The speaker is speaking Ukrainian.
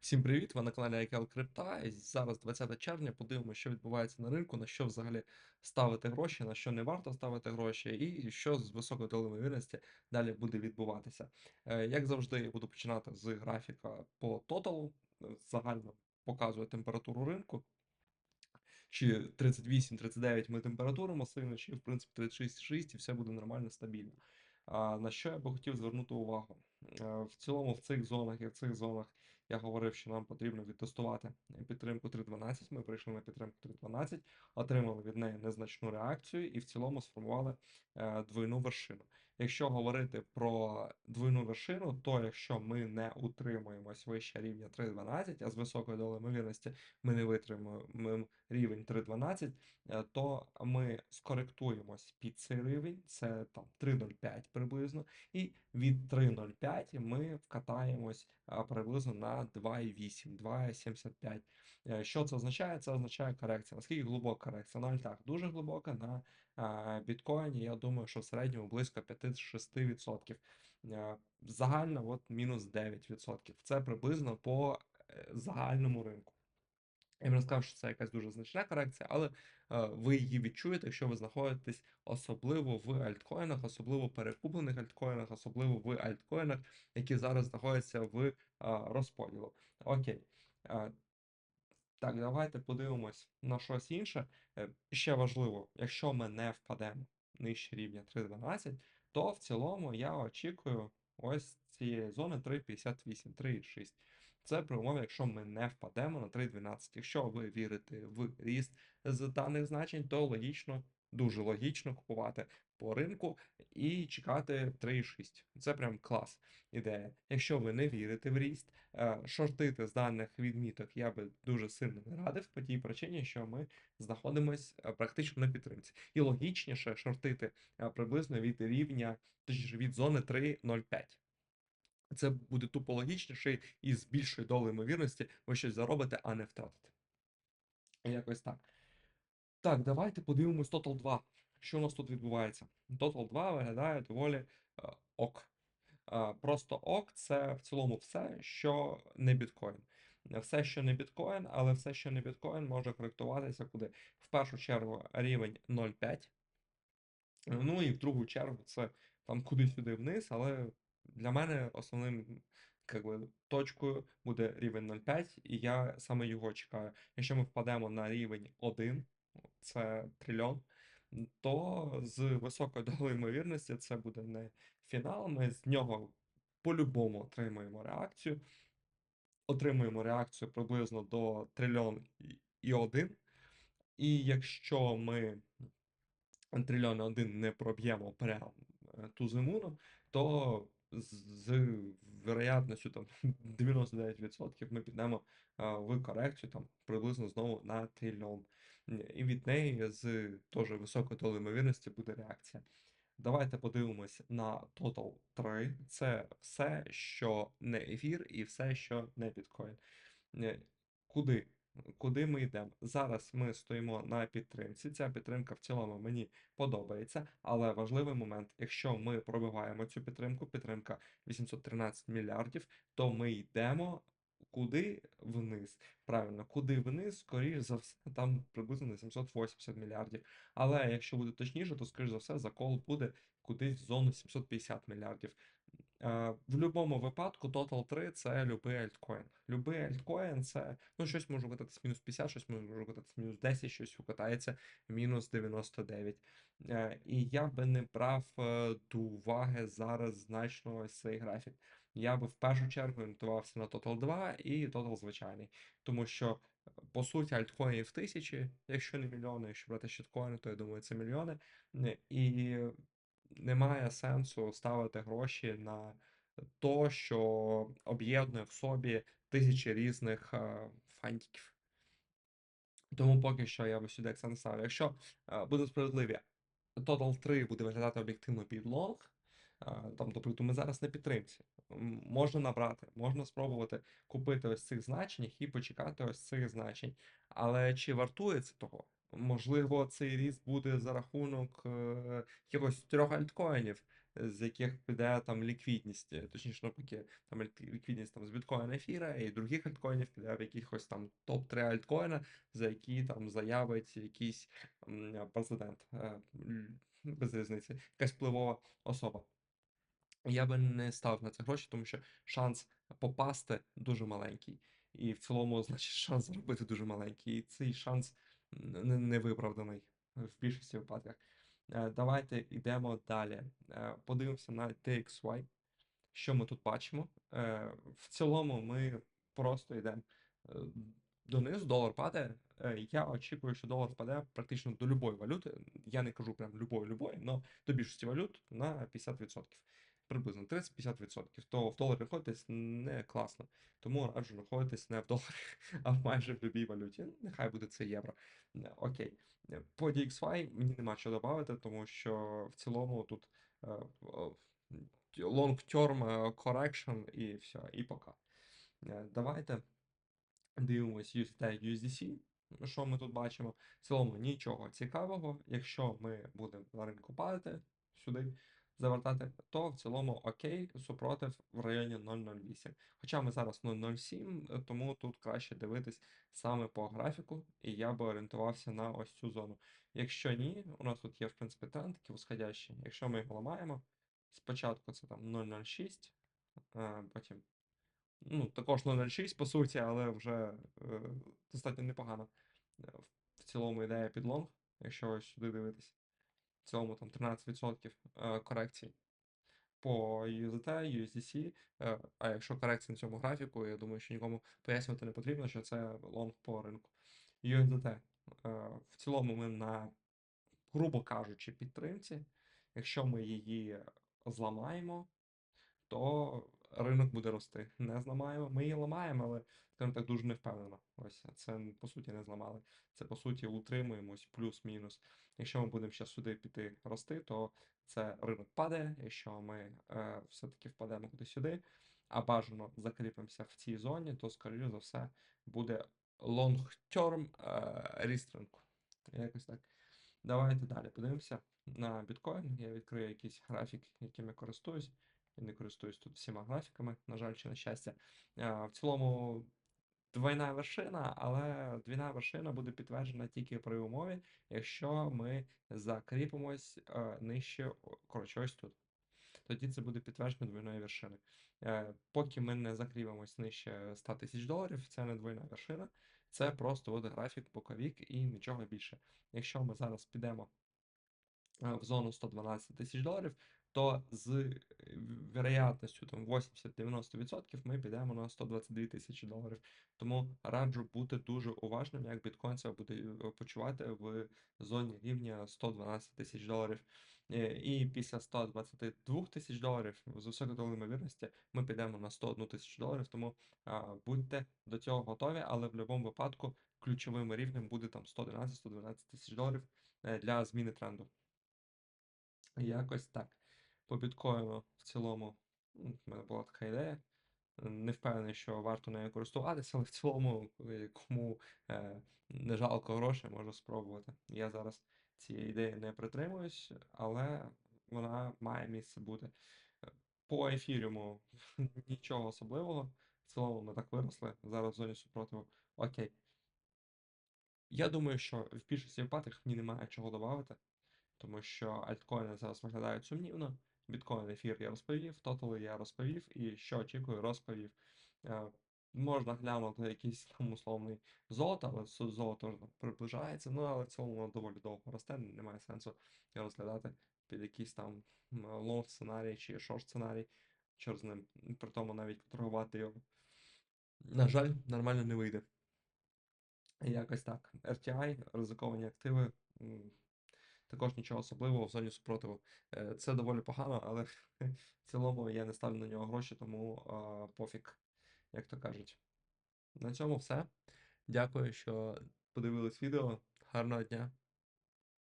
Всім привіт! Ви на каналі IKL Крипта. І зараз 20 червня. Подивимося, що відбувається на ринку, на що взагалі ставити гроші, на що не варто ставити гроші, і що з високою ймовірності далі буде відбуватися. Е, Як завжди, я буду починати з графіка по тоталу. Е, Загально показує температуру ринку. Чи 38-39 ми температуримо сильно, чи в принципі 36,6 і все буде нормально, стабільно. А, на що я би хотів звернути увагу? Е, В цілому, в цих зонах і в цих зонах я говорив, що нам потрібно відтестувати підтримку 3.12. Ми прийшли на підтримку 3.12, отримали від неї незначну реакцію і в цілому сформували е, двойну вершину. Якщо говорити про двойну вершину, то якщо ми не утримуємось вище рівня 3.12, а з високою долею ймовірності ми не витримуємо рівень 3.12, е, то ми скоректуємось під цей рівень, це там 3.05 приблизно, і від 3.05 ми вкатаємось приблизно на 2.8, 2.75. Е, Що це означає? Це означає корекція. Наскільки глибока корекція? На альтах дуже глибока, на біткоїні, я думаю, що в середньому близько 5-6%. Е, Загально от мінус 9%. Це приблизно по е, загальному ринку. Я б не сказав, що це якась дуже значна корекція, але е, ви її відчуєте, якщо ви знаходитесь особливо в альткоїнах, особливо перекуплених альткоїнах, особливо в альткоїнах, які зараз знаходяться в розподілу. Окей. Так, давайте подивимось на щось інше. Е, Ще важливо, якщо ми не впадемо нижче рівня 3.12, то в цілому я очікую ось цієї зони 3.58, 3.6. Це при умові, якщо ми не впадемо на 3.12. Якщо ви вірите в ріст з даних значень, то логічно, дуже логічно купувати по ринку і чекати 3.6. Це прям клас ідея. Якщо ви не вірите в ріст, е, шортити з даних відміток я би дуже сильно не радив по тій причині, що ми знаходимось е, практично на підтримці. І логічніше шортити е, приблизно від рівня, точніше від зони 3.05. Це буде тупо логічніше і з більшою долею ймовірності ви щось заробите, а не втратите. Якось так. Так, давайте подивимось Total 2. Що у нас тут відбувається? Total 2 виглядає доволі е, ок. Е, Просто ок це в цілому все, що не біткоін. Все, що не біткоін, але все, що не біткоін, може коректуватися куди? В першу чергу рівень 0,5. Ну і в другу чергу це там куди-сюди вниз, але для мене основним как би, точкою буде рівень 0,5, і я саме його чекаю. Якщо ми впадемо на рівень 1, це трильйон, то з високою долею ймовірності це буде не фінал. Ми з нього по-любому отримаємо реакцію. Отримуємо реакцію приблизно до трильйон і 1. І якщо ми трильйон один не проб'ємо прям е, ту зимуну, то з вероятністю там 99% ми підемо в корекцію там приблизно знову на трильйон. І від неї з теж високою долею ймовірності буде реакція. Давайте подивимось на Total 3. Це все, що не ефір, і все, що не біткоін. Е, Куди? Куди ми йдемо? Зараз ми стоїмо на підтримці. Ця підтримка в цілому мені подобається, але важливий момент, якщо ми пробиваємо цю підтримку, підтримка 813 мільярдів, то ми йдемо куди вниз. Правильно, куди вниз, скоріш за все, там приблизно на 780 мільярдів. Але якщо буде точніше, то скоріш за все закол буде кудись в зону 750 мільярдів. Е, В будь-якому випадку Total 3 це любий альткоін. Любий альткоін це ну щось може кататися мінус 50, щось може кататися мінус 10, щось укатається мінус 99. Е, І я би не брав е, до уваги зараз значно ось цей графік. Я би в першу чергу орієнтувався на Total 2 і Total звичайний. Тому що, по суті, альткоїнів тисячі, якщо не мільйони, якщо брати щиткоїни, то я думаю, це мільйони. Е, І немає сенсу ставити гроші на то, що об'єднує в собі тисячі різних е, фантиків. Тому поки що я би сюди акцент ставив. Якщо е, будемо справедливі, Total 3 буде виглядати об'єктивно під лонг, е, там, тобто ми зараз на підтримці. Можна набрати, можна спробувати купити ось цих значень і почекати ось цих значень. Але чи вартує це того? Можливо, цей ріст буде за рахунок е, якихось трьох альткоїнів. з яких піде там ліквідність, точніше навпаки, там ліквідність там з біткоїна ефіра і других альткоїнів піде в якихось там топ-3 альткоїна, за які там заявить якийсь президент. Е, Без різниці, якась впливова особа. Я би не ставив на це гроші, тому що шанс попасти дуже маленький. І в цілому, значить, шанс заробити дуже маленький. І цей шанс не, не виправданий в більшості випадках. Е, Давайте йдемо далі. Е, Подивимося на TXY. Що ми тут бачимо? Е, В цілому ми просто йдемо донизу, долар падає. Я очікую, що долар впаде практично до любої валюти. Я не кажу прям любої-любої, але до більшості валют на 50%. Приблизно 30-50%. То в доларі знаходитись не класно. Тому раджу знаходитись не в доларі, а майже в будь-якій валюті. Нехай буде це євро. Е, Окей. Е, По DXY мені нема що додати, тому що в цілому тут е, long-term correction і все, і пока. Давайте дивимось USD USDC. Що ми тут бачимо? В цілому нічого цікавого. Якщо ми будемо на ринку падати сюди, завертати, то в цілому окей, супротив в районі 0,08. Хоча ми зараз 0,07, е, тому тут краще дивитись саме по графіку, і я би орієнтувався на ось цю зону. Якщо ні, у нас тут є в принципі тренд такий восходящий. Якщо ми його ламаємо, спочатку це там 0,06, е, потім ну, також 0,06 по суті, але вже е, достатньо непогано. Е, В цілому ідея під лонг, якщо ось сюди дивитись. В цілому там 13% е, корекцій по USDT, USDC. е, А якщо корекція на цьому графіку, я думаю, що нікому пояснювати не потрібно, що це лонг по ринку. USDT. е, В цілому ми на, грубо кажучи, підтримці. Якщо ми її зламаємо, то ринок буде рости. Не зламаємо. Ми її ламаємо, але скажімо так дуже невпевнено. Ось це по суті не зламали. Це по суті утримуємось плюс-мінус. Якщо ми будемо ще сюди піти рости, то це ринок падає. Якщо ми е, все-таки впадемо куди сюди, а бажано закріпимося в цій зоні, то скоріше за все буде long-term е, рістринг. Якось так. Давайте далі подивимося на біткоін. Я відкрию якийсь графік, яким я користуюсь. Я не користуюсь тут всіма графіками, на жаль, чи на щастя. Е, В цілому двойна вершина, але двійна вершина буде підтверджена тільки при умові, якщо ми закріпимось е, нижче, коротше, ось тут. Тоді це буде підтверджено двойною вершиною. Е, Поки ми не закріпимось нижче 100 тисяч доларів, це не двойна вершина, це просто от графік боковік і нічого більше. Якщо ми зараз підемо в зону 112 тисяч доларів, то з е, вероятністю там 80-90% ми підемо на 122 тисячі доларів. Тому раджу бути дуже уважним, як біткоін себе буде е, почувати в зоні рівня 112 тисяч доларів. Е, І після 122 тисяч доларів з високою ймовірності ми підемо на 101 тисячу доларів. Тому а, будьте до цього готові, але в будь-якому випадку ключовим рівнем буде там 111-112 тисяч доларів для зміни тренду. Якось так. По біткоїну в цілому м, в мене була така ідея. Не впевнений, що варто нею користуватися, але в цілому, е, кому е, не жалко грошей, можу спробувати. Я зараз цієї ідеї не притримуюсь, але вона має місце бути. По ефіріуму нічого особливого. В цілому ми так виросли. Зараз в зоні супротиву. Окей. Я думаю, що в більшості випадків мені немає чого додати, тому що альткоїни зараз виглядають сумнівно. Біткоін ефір я розповів, тотали я розповів, і що очікую, розповів. Е, можна глянути якийсь там условний золото, але золото приближається. Ну, але в цілому воно доволі довго росте, немає сенсу розглядати під якийсь там лонг сценарій чи шорт сценарій. Чорт з ним. При тому навіть торгувати його. На жаль, нормально не вийде. Якось так. RTI, ризиковані активи. Також нічого особливого в зоні супротиву. Е, Це доволі погано, але в цілому я не ставлю на нього гроші, тому пофіг, як то кажуть. На цьому все. Дякую, що подивились відео. Гарного дня.